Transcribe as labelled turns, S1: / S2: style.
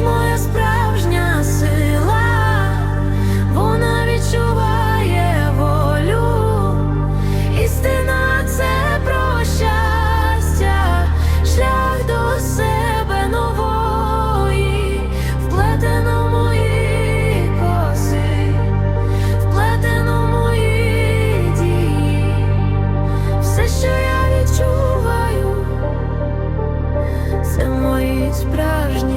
S1: моя справжня сила, вона відчуває волю, істина це про щастя, шлях до себе нової, вплетено мої коси, вплетено мої дії, все, що я відчуваю, це мої справжні.